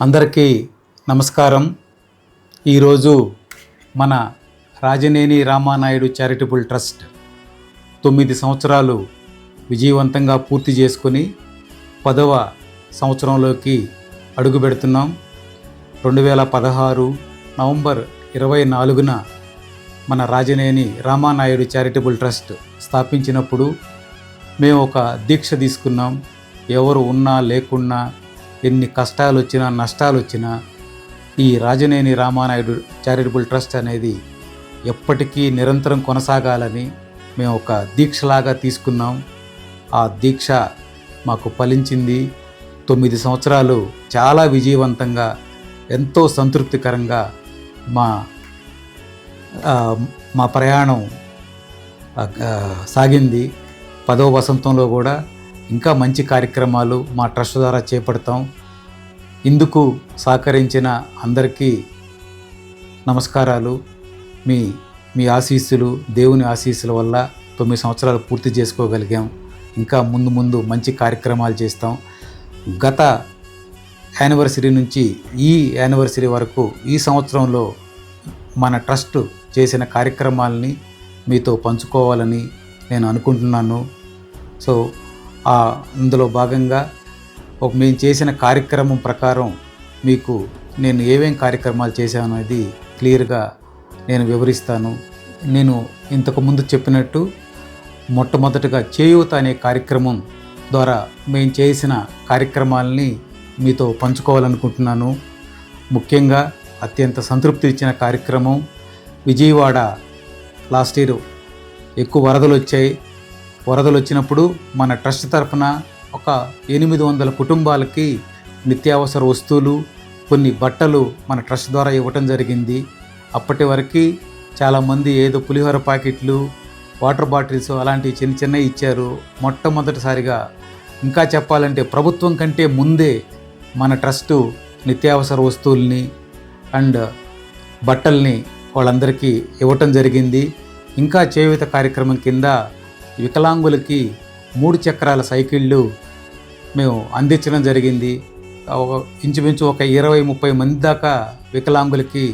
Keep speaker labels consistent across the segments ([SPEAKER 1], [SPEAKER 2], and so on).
[SPEAKER 1] అందరికీ నమస్కారం. ఈరోజు మన రాజనేని రామానాయుడు చారిటబుల్ ట్రస్ట్ తొమ్మిది సంవత్సరాలు విజయవంతంగా పూర్తి చేసుకొని పదవ సంవత్సరంలోకి అడుగు పెడుతున్నాం. రెండు వేల పదహారు నవంబర్ ఇరవై నాలుగున మన రాజనేని రామానాయుడు చారిటబుల్ ట్రస్ట్ స్థాపించినప్పుడు మేము ఒక దీక్ష తీసుకున్నాం. ఎవరు ఉన్నా లేకున్నా ఎన్ని కష్టాలు వచ్చినా నష్టాలు వచ్చినా ఈ రాజనేని రామానాయుడు చారిటబుల్ ట్రస్ట్ అనేది ఎప్పటికీ నిరంతరం కొనసాగాలని మేము ఒక దీక్షలాగా తీసుకున్నాం. ఆ దీక్ష మాకు ఫలించింది. తొమ్మిది సంవత్సరాలు చాలా విజయవంతంగా ఎంతో సంతృప్తికరంగా మా మా ప్రయాణం సాగింది. పదవ వసంతంలో కూడా ఇంకా మంచి కార్యక్రమాలు మా ట్రస్ట్ ద్వారా చేపడతాం. ఇందుకు సహకరించిన అందరికీ నమస్కారాలు. మీ మీ ఆశీస్సులు దేవుని ఆశీస్సుల వల్ల తొమ్మిది సంవత్సరాలు పూర్తి చేసుకోగలిగాం. ఇంకా ముందు ముందు మంచి కార్యక్రమాలు చేస్తాం. గత యానివర్సరీ నుంచి ఈ యానివర్సరీ వరకు ఈ సంవత్సరంలో మన ట్రస్ట్ చేసిన కార్యక్రమాలని మీతో పంచుకోవాలని నేను అనుకుంటున్నాను. సో ఆ అందులో భాగంగా ఒక మేము చేసిన కార్యక్రమం ప్రకారం మీకు నేను ఏమేం కార్యక్రమాలు చేశాను అనేది క్లియర్గా నేను వివరిస్తాను. నేను ఇంతకుముందు చెప్పినట్టు మొట్టమొదటగా చేయూత అనే కార్యక్రమం ద్వారా మేము చేసిన కార్యక్రమాలని మీతో పంచుకోవాలనుకుంటున్నాను. ముఖ్యంగా అత్యంత సంతృప్తి ఇచ్చిన కార్యక్రమం విజయవాడ లాస్ట్ ఇయర్ ఎక్కువ వరదలు వచ్చాయి. వరదలు వచ్చినప్పుడు మన ట్రస్ట్ తరఫున ఒక ఎనిమిది వందల కుటుంబాలకి నిత్యావసర వస్తువులు కొన్ని బట్టలు మన ట్రస్ట్ ద్వారా ఇవ్వటం జరిగింది. అప్పటి వరకు చాలామంది ఏదో పులిహోర ప్యాకెట్లు వాటర్ బాటిల్స్ అలాంటివి చిన్న చిన్నవి ఇచ్చారు. మొట్టమొదటిసారిగా ఇంకా చెప్పాలంటే ప్రభుత్వం కంటే ముందే మన ట్రస్టు నిత్యావసర వస్తువుల్ని అండ్ బట్టల్ని వాళ్ళందరికీ ఇవ్వటం జరిగింది. ఇంకా చేయూత కార్యక్రమం కింద వికలాంగులకి మూడు చక్రాల సైకిళ్ళు మేము అందించడం జరిగింది. ఒక ఇంచుమించు ఒక ఇరవై ముప్పై మంది దాకా వికలాంగులకి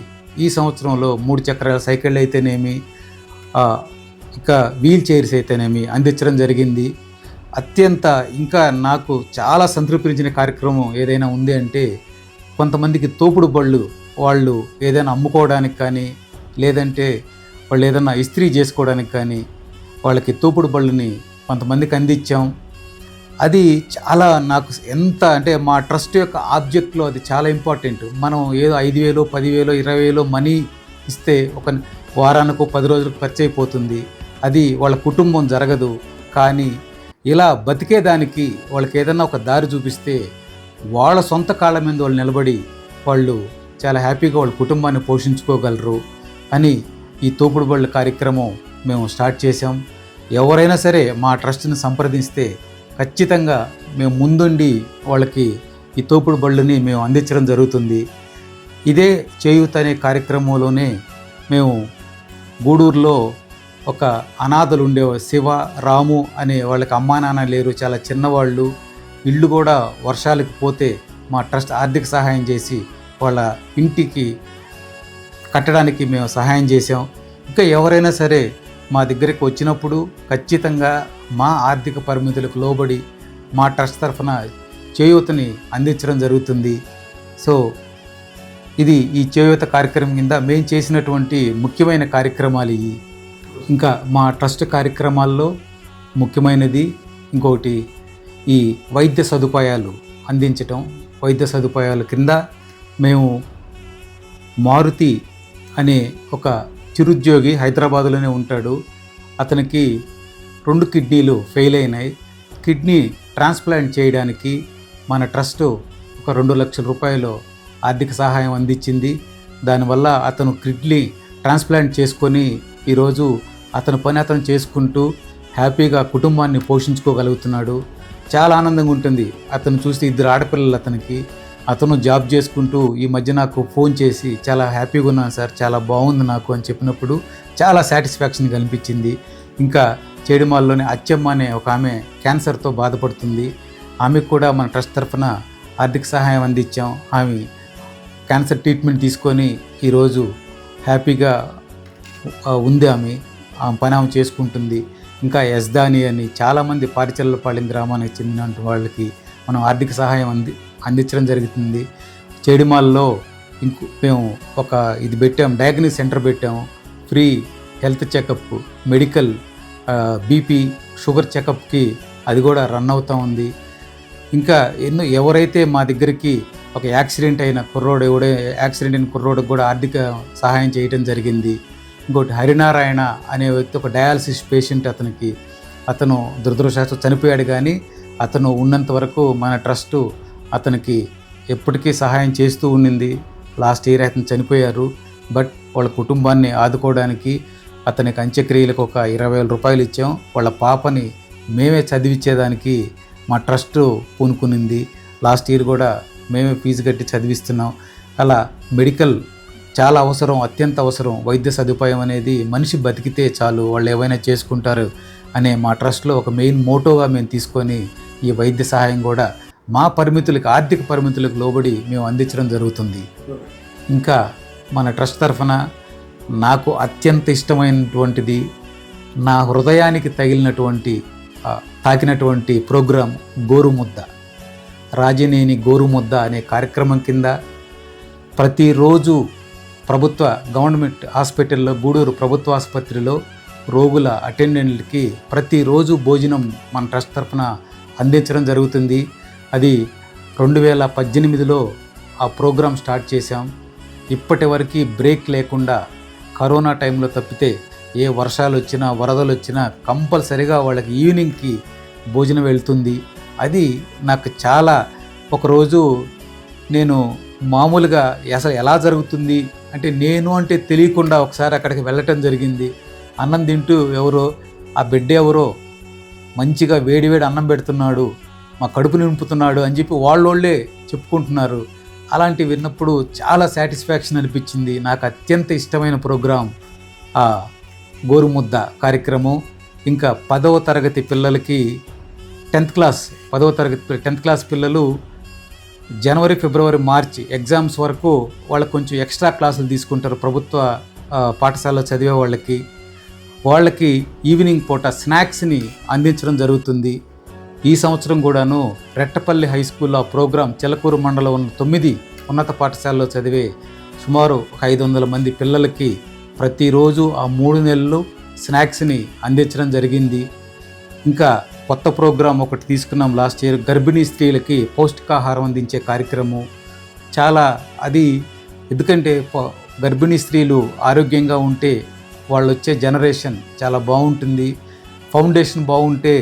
[SPEAKER 1] ఈ సంవత్సరంలో మూడు చక్రాల సైకిళ్ళు అయితేనేమి ఇంకా వీల్ చైర్స్ అయితేనేమి అందించడం జరిగింది. అత్యంత ఇంకా నాకు చాలా సంతృప్తించిన కార్యక్రమం ఏదైనా ఉంది అంటే కొంతమందికి తోపుడు బళ్ళు వాళ్ళు ఏదైనా అమ్ముకోవడానికి కానీ లేదంటే వాళ్ళు ఏదైనా ఇస్త్రీ చేసుకోవడానికి కానీ వాళ్ళకి తోపుడు బళ్ళుని కొంతమందికి అందించాం. అది చాలా నాకు ఎంత అంటే మా ట్రస్ట్ యొక్క ఆబ్జెక్ట్లో అది చాలా ఇంపార్టెంట్. మనం ఏదో ఐదు వేలు పదివేలు ఇరవై వేలు మనీ ఇస్తే ఒక వారానికో పది రోజులకు ఖర్చు అయిపోతుంది అది వాళ్ళ కుటుంబం జరగదు. కానీ ఇలా బతికేదానికి వాళ్ళకి ఏదైనా ఒక దారి చూపిస్తే వాళ్ళ సొంత కాళ్ళ మీద వాళ్ళు నిలబడి వాళ్ళు చాలా హ్యాపీగా వాళ్ళ కుటుంబాన్ని పోషించుకోగలరు అని ఈ తోపుడు బళ్ళ కార్యక్రమం మేము స్టార్ట్ చేసాం ఎవరైనా సరే మా ట్రస్ట్ని సంప్రదిస్తే ఖచ్చితంగా మేము ముందుండి వాళ్ళకి ఈ తోపుడు బళ్ళుని మేము అందించడం జరుగుతుంది. ఇదే చేయూత అనే కార్యక్రమంలోనే మేము గూడూరులో ఒక అనాథలు ఉండే శివ రాము అనే వాళ్ళకి అమ్మా నాన్న లేరు చాలా చిన్నవాళ్ళు. ఇల్లు కూడా వర్షాలకు పోతే మా ట్రస్ట్ ఆర్థిక సహాయం చేసి వాళ్ళ ఇంటికి కట్టడానికి మేము సహాయం చేసాం ఇంకా ఎవరైనా సరే మా దగ్గరికి వచ్చినప్పుడు ఖచ్చితంగా మా ఆర్థిక పరిమితులకు లోబడి మా ట్రస్ట్ తరఫున చేయూతని అందించడం జరుగుతుంది. సో ఇది ఈ చేయూత కార్యక్రమం కింద మేము చేసినటువంటి ముఖ్యమైన కార్యక్రమాలు ఇవి. ఇంకా మా ట్రస్ట్ కార్యక్రమాల్లో ముఖ్యమైనది ఇంకొకటి ఈ వైద్య సదుపాయాలు అందించటం. వైద్య సదుపాయాల కింద మేము మారుతి అనే ఒక చిరుద్యోగి హైదరాబాదులోనే ఉంటాడు. అతనికి రెండు కిడ్నీలు ఫెయిల్ అయినాయి. కిడ్నీ ట్రాన్స్ప్లాంట్ చేయడానికి మన ట్రస్ట్ ఒక రెండు లక్షల రూపాయలు ఆర్థిక సహాయం అందించింది. దానివల్ల అతను కిడ్నీ ట్రాన్స్ప్లాంట్ చేసుకొని ఈరోజు అతను పని అతను చేసుకుంటూ హ్యాపీగా కుటుంబాన్ని పోషించుకోగలుగుతున్నాడు. చాలా ఆనందంగా ఉంటుంది. అతను చూస్తే ఇద్దరు ఆడపిల్లలు అతనికి. అతను జాబ్ చేసుకుంటూ ఈ మధ్య నాకు ఫోన్ చేసి చాలా హ్యాపీగా ఉన్నాను సార్ చాలా బాగుంది నాకు అని చెప్పినప్పుడు చాలా సాటిస్ఫాక్షన్ కనిపించింది ఇంకా చేడిమాల్లోని అచ్చమ్మ అనే ఒక ఆమె క్యాన్సర్తో బాధపడుతుంది. ఆమెకు కూడా మన ట్రస్ట్ తరఫున ఆర్థిక సహాయం అందించాం. ఆమె క్యాన్సర్ ట్రీట్మెంట్ తీసుకొని ఈరోజు హ్యాపీగా ఉంది ఆమె. ఆమె పని ఆమె చేసుకుంటుంది. ఇంకా యజ్దాని అని చాలామంది పారిచల్లపాలెం గ్రామానికి చెందిన వాళ్ళకి మనం ఆర్థిక సహాయం అంది అందించడం జరుగుతుంది. చేడిమాల్లో ఇంకో మేము ఒక ఇది పెట్టాం డయాగ్నోస్ సెంటర్ పెట్టాము free health checkup medical BP sugar చెకప్కి అది కూడా రన్ అవుతూ ఉంది. ఇంకా ఎన్నో ఎవరైతే మా దగ్గరికి ఒక యాక్సిడెంట్ అయిన కుర్రోడు ఎవడే యాక్సిడెంట్ అయిన కుర్రోడికి కూడా ఆర్థిక సహాయం చేయడం జరిగింది. ఇంకోటి హరినారాయణ అనే వ్యక్తి ఒక డయాలసిస్ పేషెంట్ అతనికి అతను దురదృష్టం చనిపోయాడు కానీ అతను ఉన్నంత వరకు మన ట్రస్టు అతనికి ఎప్పటికీ సహాయం చేస్తూ ఉండింది. లాస్ట్ ఇయర్ అతను చనిపోయారు. బట్ వాళ్ళ కుటుంబాన్ని ఆదుకోవడానికి అతనికి అంత్యక్రియలకు ఒక ఇరవై వేల రూపాయలు ఇచ్చాం. వాళ్ళ పాపని మేమే చదివించేదానికి మా ట్రస్ట్ పూనుకునింది. లాస్ట్ ఇయర్ కూడా మేమే ఫీజు కట్టి చదివిస్తున్నాం. అలా మెడికల్ చాలా అవసరం అత్యంత అవసరం. వైద్య సదుపాయం అనేది మనిషి బతికితే చాలు వాళ్ళు ఏవైనా చేసుకుంటారు అనే మా ట్రస్ట్లో ఒక మెయిన్ మోటోగా మేము తీసుకొని ఈ వైద్య సహాయం కూడా మా పరిమితులకు ఆర్థిక పరిమితులకు లోబడి మేము అందించడం జరుగుతుంది. ఇంకా మన ట్రస్ట్ తరఫున నాకు అత్యంత ఇష్టమైనటువంటిది నా హృదయానికి తగిలినటువంటి తాకినటువంటి ప్రోగ్రాం గోరుముద్ద. రాజనేని గోరుముద్ద అనే కార్యక్రమం కింద ప్రతిరోజు ప్రభుత్వ గవర్నమెంట్ హాస్పిటల్లో గూడూరు ప్రభుత్వ ఆసుపత్రిలో రోగుల అటెండెంట్లకి ప్రతిరోజు భోజనం మన ట్రస్ట్ తరఫున అందించడం జరుగుతుంది. అది రెండు వేల పద్దెనిమిదిలో ఆ ప్రోగ్రాం స్టార్ట్ చేశాం. ఇప్పటి వరకు బ్రేక్ లేకుండా కరోనా టైంలో తప్పితే ఏ వర్షాలు వచ్చినా వరదలు వచ్చినా కంపల్సరిగా వాళ్ళకి ఈవినింగ్కి భోజనం వెళ్తుంది. అది నాకు చాలా ఒకరోజు నేను మామూలుగా అసలు ఎలా జరుగుతుంది అంటే నేను అంటే తెలియకుండా ఒకసారి అక్కడికి వెళ్ళటం జరిగింది. అన్నం తింటూ ఎవరో ఆ బిడ్డ ఎవరో మంచిగా వేడివేడి అన్నం పెడుతున్నాడు. మా కడుపు నింపుతున్నాడు అని చెప్పి వాళ్ళోళ్ళే చెప్పుకుంటున్నారు. అలాంటివి విన్నప్పుడు చాలా సాటిస్ఫాక్షన్ అనిపించింది. నాకు అత్యంత ఇష్టమైన ప్రోగ్రాం ఆ గోరుముద్ద కార్యక్రమం. ఇంకా పదవ తరగతి పిల్లలకి టెన్త్ క్లాస్ పదవ తరగతి టెన్త్ క్లాస్ పిల్లలు జనవరి ఫిబ్రవరి మార్చి ఎగ్జామ్స్ వరకు వాళ్ళకి కొంచెం ఎక్స్ట్రా క్లాసులు తీసుకుంటారు ప్రభుత్వ పాఠశాలలో చదివే వాళ్ళకి. వాళ్ళకి ఈవినింగ్ పూట స్నాక్స్ని అందించడం జరుగుతుంది. ఈ సంవత్సరం కూడాను రెట్టపల్లి హై స్కూల్లో ఆ ప్రోగ్రాం చిలకూరు మండలం ఉన్న తొమ్మిది ఉన్నత పాఠశాలలో చదివే సుమారు ఒక ఐదు వందల మంది పిల్లలకి ప్రతిరోజు ఆ మూడు నెలలు స్నాక్స్ని అందించడం జరిగింది. ఇంకా కొత్త ప్రోగ్రాం ఒకటి తీసుకున్నాం లాస్ట్ ఇయర్. గర్భిణీ స్త్రీలకి పౌష్టికాహారం అందించే కార్యక్రమం. చాలా అది ఎందుకంటే గర్భిణీ స్త్రీలు ఆరోగ్యంగా ఉంటే వాళ్ళు వచ్చే జనరేషన్ చాలా బాగుంటుంది. ఫౌండేషన్ బాగుంటే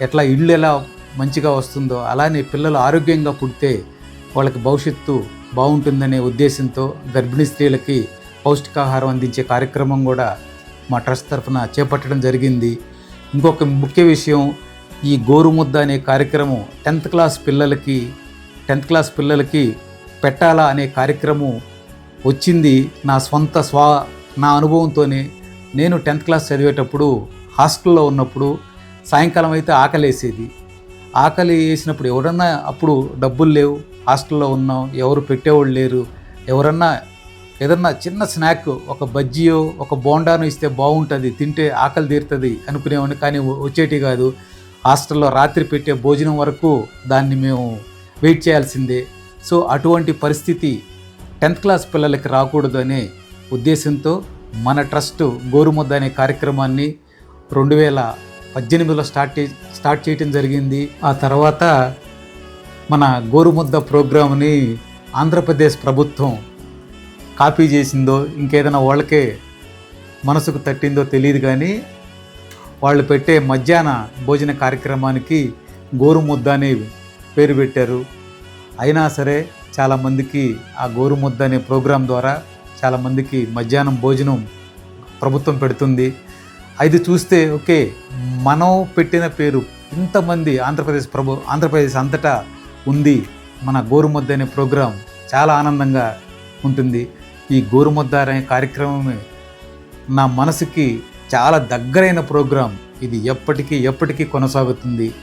[SPEAKER 1] ఎట్లా ఇల్లు ఎలా మంచిగా వస్తుందో అలానే పిల్లలు ఆరోగ్యంగా పుడితే వాళ్ళకి భవిష్యత్తు బాగుంటుందనే ఉద్దేశంతో గర్భిణీ స్త్రీలకి పౌష్టికాహారం అందించే కార్యక్రమం కూడా మా ట్రస్ట్ తరఫున చేపట్టడం జరిగింది. ఇంకొక ముఖ్య విషయం ఈ గోరుముద్ద అనే కార్యక్రమం టెన్త్ క్లాస్ పిల్లలకి టెన్త్ క్లాస్ పిల్లలకి పెట్టాలా అనే కార్యక్రమం వచ్చింది. నా స్వంత స్వా నా అనుభవంతోనే నేను టెన్త్ క్లాస్ చదివేటప్పుడు హాస్టల్లో ఉన్నప్పుడు సాయంకాలం అయితే ఆకలి వేసేది. ఆకలి వేసినప్పుడు ఎవరన్నా అప్పుడు డబ్బులు లేవు హాస్టల్లో ఉన్నాం ఎవరు పెట్టేవాళ్ళు లేరు ఎవరన్నా ఏదన్నా చిన్న స్నాక్ ఒక బజ్జీయో ఒక బోండాను ఇస్తే బాగుంటుంది తింటే ఆకలి తీరుతుంది అనుకునేవాడిని కానీ వచ్చేటి కాదు. హాస్టల్లో రాత్రి పెట్టే భోజనం వరకు దాన్ని మేము వెయిట్ చేయాల్సిందే. సో అటువంటి పరిస్థితి టెన్త్ క్లాస్ పిల్లలకి రాకూడదు అనే ఉద్దేశంతో మన ట్రస్ట్ గోరుముద్ద అనే కార్యక్రమాన్ని రెండు వేల పద్దెనిమిదిలో స్టార్ట్ స్టార్ట్ చేయటం జరిగింది. ఆ తర్వాత మన గోరుముద్ద ప్రోగ్రామ్ని ఆంధ్రప్రదేశ్ ప్రభుత్వం కాపీ చేసిందో ఇంకేదైనా వాళ్ళకే మనసుకు తట్టిందో తెలియదు కానీ వాళ్ళు పెట్టే మధ్యాహ్న భోజన కార్యక్రమానికి గోరుముద్ద అనే పేరు పెట్టారు. అయినా సరే చాలామందికి ఆ గోరుముద్ద అనే ప్రోగ్రాం ద్వారా చాలామందికి మధ్యాహ్నం భోజనం ప్రభుత్వం పెడుతుంది. అది చూస్తే ఓకే మనం పెట్టిన పేరు. ఇంతమంది ఆంధ్రప్రదేశ్ ప్రభు ఆంధ్రప్రదేశ్ అంతటా ఉంది. మన గోరుముద్ద అనే ప్రోగ్రాం చాలా ఆనందంగా ఉంటుంది. ఈ గోరుముద్ద అనే కార్యక్రమమే నా మనసుకి చాలా దగ్గరైన ప్రోగ్రాం. ఇది ఎప్పటికీ ఎప్పటికీ కొనసాగుతుంది.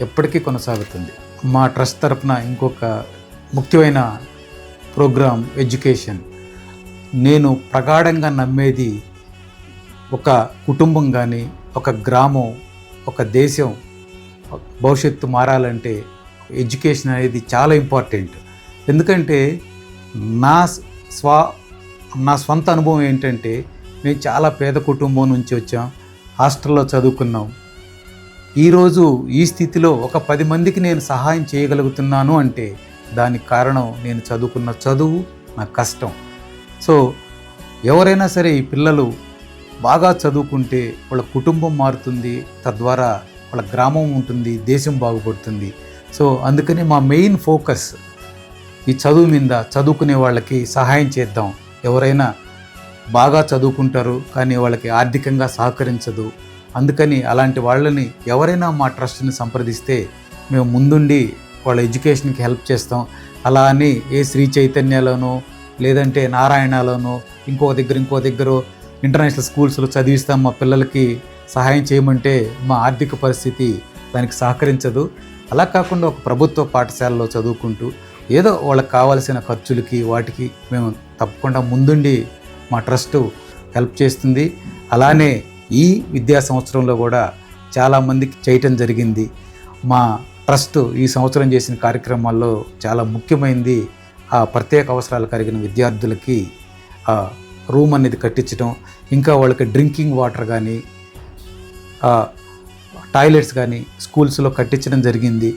[SPEAKER 1] ఎప్పటికీ కొనసాగుతుంది. మా ట్రస్ట్ తరపున ఇంకొక ముఖ్యమైన ప్రోగ్రాం ఎడ్యుకేషన్. నేను ప్రగాఢంగా నమ్మేది ఒక కుటుంబం కానీ ఒక గ్రామం ఒక దేశం భవిష్యత్తు మారాలంటే ఎడ్యుకేషన్ అనేది చాలా ఇంపార్టెంట్. ఎందుకంటే నా స్వ నా స్వంత అనుభవం ఏంటంటే మేము చాలా పేద కుటుంబం నుంచి వచ్చాం హాస్టల్లో చదువుకున్నాం. ఈరోజు ఈ స్థితిలో ఒక పది మందికి నేను సహాయం చేయగలుగుతున్నాను అంటే దానికి కారణం నేను చదువుకున్న చదువు నా కష్టం. సో ఎవరైనా సరే ఈ పిల్లలు బాగా చదువుకుంటే వాళ్ళ కుటుంబం మారుతుంది తద్వారా వాళ్ళ గ్రామం ఉంటుంది దేశం బాగుపడుతుంది. సో అందుకని మా మెయిన్ ఫోకస్ ఈ చదువు మీద చదువుకునే వాళ్ళకి సహాయం చేద్దాం. ఎవరైనా బాగా చదువుకుంటారు కానీ వాళ్ళకి ఆర్థికంగా సహకరించదు. అందుకని అలాంటి వాళ్ళని ఎవరైనా మా ట్రస్ట్ని సంప్రదిస్తే మేము ముందుండి వాళ్ళ ఎడ్యుకేషన్కి హెల్ప్ చేస్తాం. అలా అని ఏ శ్రీ చైతన్యలోనో లేదంటే నారాయణలోనో ఇంకో దగ్గర ఇంకో దగ్గర ఇంటర్నేషనల్ స్కూల్స్లో చదివిస్తాం మా పిల్లలకి సహాయం చేయమంటే మా ఆర్థిక పరిస్థితి దానికి సహకరించదు. అలా కాకుండా ఒక ప్రభుత్వ పాఠశాలలో చదువుకుంటూ ఏదో వాళ్ళకి కావాల్సిన ఖర్చులకి వాటికి మేము తప్పకుండా ముందుండి మా ట్రస్ట్ హెల్ప్ చేస్తుంది. అలానే ఈ విద్యా సంవత్సరంలో కూడా చాలామందికి చేయటం జరిగింది. మా ట్రస్ట్ ఈ సంవత్సరం చేసిన కార్యక్రమాల్లో చాలా ముఖ్యమైనది ఆ ప్రత్యేక అవసరాలు కలిగిన విద్యార్థులకి రూమ్ అనేది కట్టించడం ఇంకా వాళ్ళకి డ్రింకింగ్ వాటర్ కానీ టాయిలెట్స్ కానీ స్కూల్స్లో కట్టించడం జరిగింది.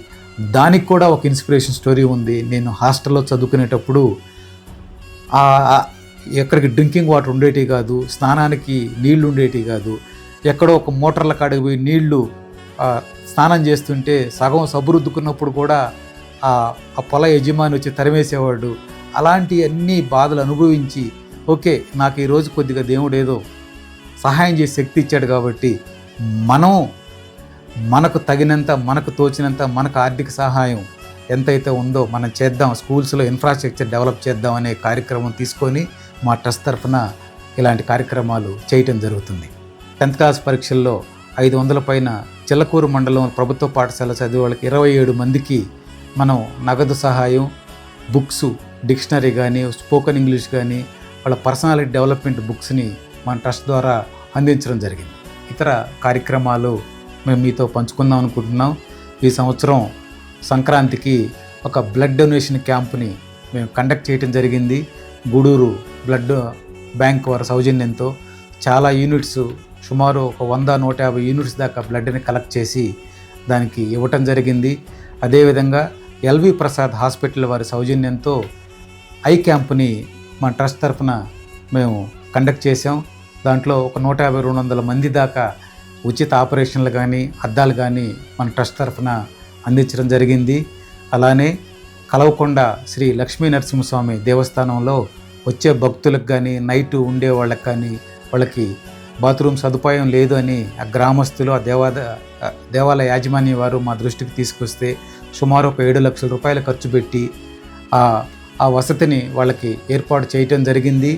[SPEAKER 1] దానికి కూడా ఒక ఇన్స్పిరేషన్ స్టోరీ ఉంది. నేను హాస్టల్లో చదువుకునేటప్పుడు ఎక్కడికి డ్రింకింగ్ వాటర్ ఉండేటివి కాదు స్నానానికి నీళ్ళు ఉండేటివి కాదు ఎక్కడో ఒక మోటార్ల కాడికి పోయి నీళ్ళు స్నానం చేస్తుంటే సగం సబ్బురుద్దుకున్నప్పుడు కూడా ఆ పొల యజమాని వచ్చి తరిమేసేవాడు. అలాంటి అన్ని బాధలు అనుభవించి ఓకే నాకు ఈరోజు కొద్దిగా దేవుడు ఏదో సహాయం చేసే శక్తి ఇచ్చాడు కాబట్టి మనం మనకు తగినంత మనకు తోచినంత మనకు ఆర్థిక సహాయం ఎంతైతే ఉందో మనం చేద్దాం స్కూల్స్లో ఇన్ఫ్రాస్ట్రక్చర్ డెవలప్ చేద్దాం అనే కార్యక్రమం తీసుకొని మా ట్రస్ట్ తరఫున ఇలాంటి కార్యక్రమాలు చేయటం జరుగుతుంది. టెన్త్ క్లాస్ పరీక్షల్లో ఐదు వందల పైన చిల్లకూరు మండలం ప్రభుత్వ పాఠశాల చదివే వాళ్ళకి ఇరవై ఏడు మందికి మనం నగదు సహాయం బుక్స్ డిక్షనరీ కానీ స్పోకెన్ ఇంగ్లీష్ కానీ వాళ్ళ పర్సనాలిటీ డెవలప్మెంట్ బుక్స్ని మన ట్రస్ట్ ద్వారా అందించడం జరిగింది. ఇతర కార్యక్రమాలు మేము మీతో పంచుకుందాం అనుకుంటున్నాం. ఈ సంవత్సరం సంక్రాంతికి ఒక బ్లడ్ డొనేషన్ క్యాంప్ని మేము కండక్ట్ చేయడం జరిగింది. గూడూరు బ్లడ్ బ్యాంక్ వారి సౌజన్యంతో చాలా యూనిట్స్ సుమారు ఒక వంద నూట యాభై యూనిట్స్ దాకా బ్లడ్ని కలెక్ట్ చేసి దానికి ఇవ్వటం జరిగింది. అదేవిధంగా ఎల్వి ప్రసాద్ హాస్పిటల్ వారి సౌజన్యంతో ఐ క్యాంప్ని మా ట్రస్ట్ తరఫున మేము కండక్ట్ చేసాం దాంట్లో ఒక నూట యాభై రెండు వందల మంది దాకా ఉచిత ఆపరేషన్లు కానీ అద్దాలు కానీ మన ట్రస్ట్ తరఫున అందించడం జరిగింది. అలానే కలవకొండ శ్రీ లక్ష్మీ నరసింహస్వామి దేవస్థానంలో వచ్చే భక్తులకు కానీ నైట్ ఉండే వాళ్ళకి కానీ వాళ్ళకి బాత్రూమ్ సదుపాయం లేదు అని ఆ గ్రామస్తులు ఆ దేవాద దేవాలయ యాజమాన్య వారు మా దృష్టికి తీసుకొస్తే సుమారు ఒక ఏడు లక్షల రూపాయలు ఖర్చు పెట్టి ఆ ఆ వసతిని వాళ్ళకి ఏర్పాటు చేయటం జరిగింది.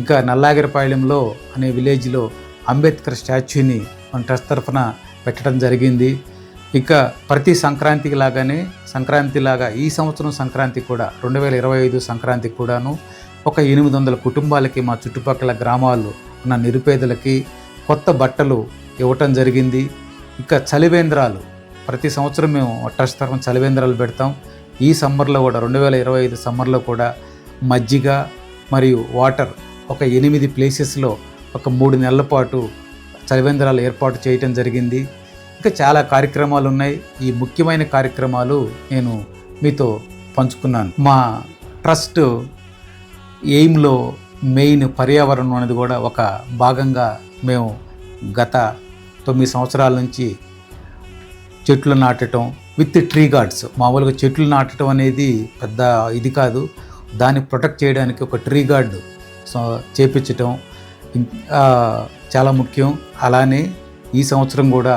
[SPEAKER 1] ఇంకా నల్లాగిరిపాలెంలో అనే విలేజ్లో అంబేద్కర్ స్టాచ్యూని మన ట్రస్ట్ తరఫున పెట్టడం జరిగింది. ఇంకా ప్రతి సంక్రాంతికి లాగానే సంక్రాంతి లాగా ఈ సంవత్సరం సంక్రాంతి కూడా రెండు వేల ఇరవై ఐదు సంక్రాంతి కూడాను ఒక ఎనిమిది వందల కుటుంబాలకి మా చుట్టుపక్కల గ్రామాలు ఉన్న నిరుపేదలకి కొత్త బట్టలు ఇవ్వటం జరిగింది. ఇంకా చలివేంద్రాలు ప్రతి సంవత్సరం మేము ట్రస్ట్ తరఫున చలివేంద్రాలు పెడతాం. ఈ సమ్మర్లో కూడా రెండు వేల ఇరవై ఐదు సమ్మర్లో కూడా మజ్జిగ మరియు వాటర్ ఒక ఎనిమిది ప్లేసెస్లో ఒక మూడు నెలల పాటు చలివేంద్రాలు ఏర్పాటు చేయటం జరిగింది. ఇంకా చాలా కార్యక్రమాలు ఉన్నాయి. ఈ ముఖ్యమైన కార్యక్రమాలు నేను మీతో పంచుకున్నాను. మా ట్రస్ట్ ఎయిమ్లో మెయిన్ పర్యావరణం అనేది కూడా ఒక భాగంగా మేము గత తొమ్మిది సంవత్సరాల నుంచి చెట్లు నాటటం విత్ ట్రీ గార్డ్స్. మామూలుగా చెట్లు నాటడం అనేది పెద్ద ఇది కాదు. దాన్ని ప్రొటెక్ట్ చేయడానికి ఒక ట్రీ గార్డ్ చేపించటం చాలా ముఖ్యం. అలానే ఈ సంవత్సరం కూడా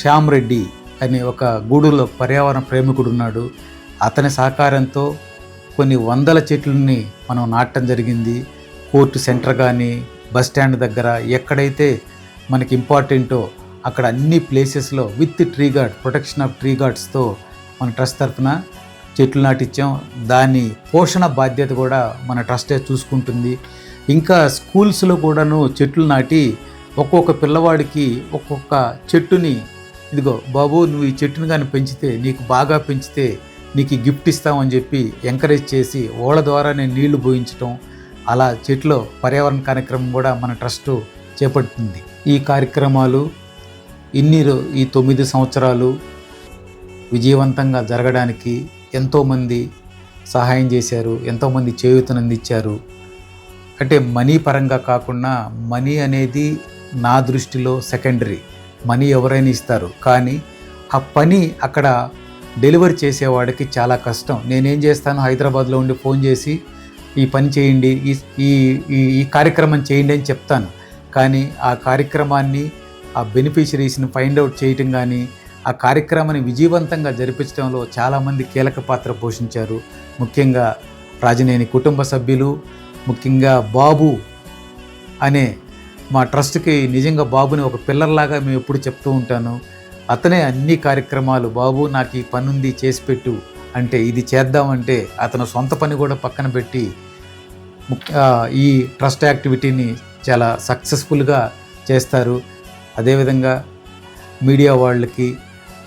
[SPEAKER 1] శ్యామ్ రెడ్డి అనే ఒక గూడూరులో పర్యావరణ ప్రేమికుడు ఉన్నాడు. అతని సహకారంతో కొన్ని వందల చెట్లని మనం నాటడం జరిగింది. కోర్టు సెంటర్ కానీ బస్ స్టాండ్ దగ్గర ఎక్కడైతే మనకి ఇంపార్టెంటో అక్కడ అన్ని ప్లేసెస్లో with tree guard protection of tree గార్డ్స్తో మన ట్రస్ట్ తరఫున చెట్లు నాటించాం దాని పోషణ బాధ్యత కూడా మన ట్రస్టే చూసుకుంటుంది. ఇంకా స్కూల్స్లో కూడాను చెట్లు నాటి ఒక్కొక్క పిల్లవాడికి ఒక్కొక్క చెట్టుని ఇదిగో బాబు నువ్వు ఈ చెట్టుని కానీ పెంచితే నీకు బాగా పెంచితే నీకు గిఫ్ట్ ఇస్తామని చెప్పి ఎంకరేజ్ చేసి ఓళ్ళ ద్వారా నేను నీళ్ళు పోయించడం అలా చెట్లు పర్యావరణ కార్యక్రమం కూడా మన ట్రస్ట్ చేపడుతుంది. ఈ కార్యక్రమాలు ఇన్ని ఈ తొమ్మిది సంవత్సరాలు విజయవంతంగా జరగడానికి ఎంతోమంది సహాయం చేశారు ఎంతోమంది చేయూతను అందించారు అంటే మనీ పరంగా కాకుండా మనీ అనేది నా దృష్టిలో సెకండరీ. మనీ ఎవరైనా ఇస్తారు. కానీ ఆ పని అక్కడ డెలివరీ చేసేవాడికి చాలా కష్టం. నేనేం చేస్తాను? హైదరాబాద్లో ఉండి ఫోన్ చేసి ఈ పని చేయండి ఈ ఈ ఈ- ఈ కార్యక్రమం చేయండి అని చెప్తాను. కానీ ఆ కార్యక్రమాన్ని ఆ బెనిఫిషరీస్ని ఫైండ్ అవుట్ చేయటం కానీ ఆ కార్యక్రమాన్ని విజయవంతంగా జరిపించడంలో చాలామంది కీలక పాత్ర పోషించారు. ముఖ్యంగా రాజనేని కుటుంబ సభ్యులు ముఖ్యంగా బాబు అనే మా ట్రస్ట్కి నిజంగా బాబుని ఒక పిల్లర్లాగా మేము ఎప్పుడు చెప్తూ ఉంటాను. అతనే అన్ని కార్యక్రమాలు బాబు నాకు ఈ పనుంది చేసి పెట్టు అంటే ఇది చేద్దామంటే అతను సొంత పని కూడా పక్కన పెట్టి ఈ ట్రస్ట్ యాక్టివిటీని చాలా సక్సెస్ఫుల్గా చేస్తారు. అదేవిధంగా మీడియా వాళ్ళకి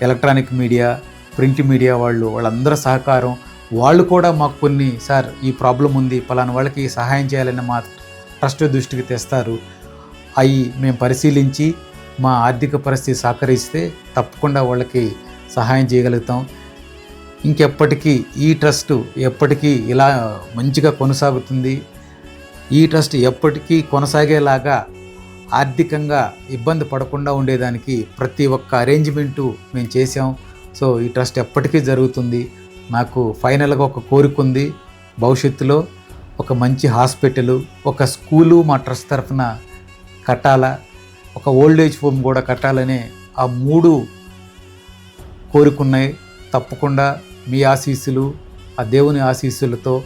[SPEAKER 1] ఎలక్ట్రానిక్ మీడియా ప్రింట్ మీడియా వాళ్ళు వాళ్ళందరి సహకారం వాళ్ళు కూడా మాకు కొన్ని సార్ ఈ ప్రాబ్లం ఉంది పలానా వాళ్ళకి సహాయం చేయాలని మా ట్రస్ట్ దృష్టికి తెస్తారు. అవి మేము పరిశీలించి మా ఆర్థిక పరిస్థితి సహకరిస్తే తప్పకుండా వాళ్ళకి సహాయం చేయగలుగుతాం. ఇంకెప్పటికీ ఈ ట్రస్ట్ ఎప్పటికీ ఇలా మంచిగా కొనసాగుతుంది. ఈ ట్రస్ట్ ఎప్పటికీ కొనసాగేలాగా ఆర్థికంగా ఇబ్బంది పడకుండా ఉండేదానికి ప్రతి ఒక్క అరేంజ్మెంటు మేము చేసాం సో ఈ ట్రస్ట్ ఎప్పటికీ జరుగుతుంది. నాకు ఫైనల్గా ఒక కోరిక ఉంది. భవిష్యత్తులో ఒక మంచి హాస్పిటల్ ఒక స్కూలు మా ట్రస్ట్ తరఫున కట్టాలా. ఒక ఓల్డ్ ఏజ్ హోమ్ కూడా కట్టాలనే ఆ మూడు కోరుకున్నాయి. తప్పకుండా మీ ఆశీస్సులు ఆ దేవుని ఆశీస్సులతో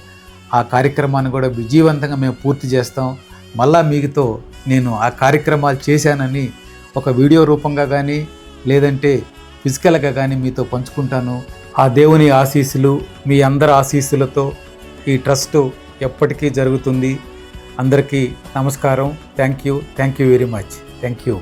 [SPEAKER 1] ఆ కార్యక్రమాన్ని కూడా విజయవంతంగా మేము పూర్తి చేస్తాం. మళ్ళా మీతో నేను ఆ కార్యక్రమాలు చేశానని ఒక వీడియో రూపంగా కానీ లేదంటే ఫిజికల్గా కానీ మీతో పంచుకుంటాను. ఆ దేవుని ఆశీస్సులు మీ అందరి ఆశీస్సులతో ఈ ట్రస్ట్ ఎప్పటికీ జరుగుతుంది. అందరికీ నమస్కారం. Thank you. Thank you very much. Thank you.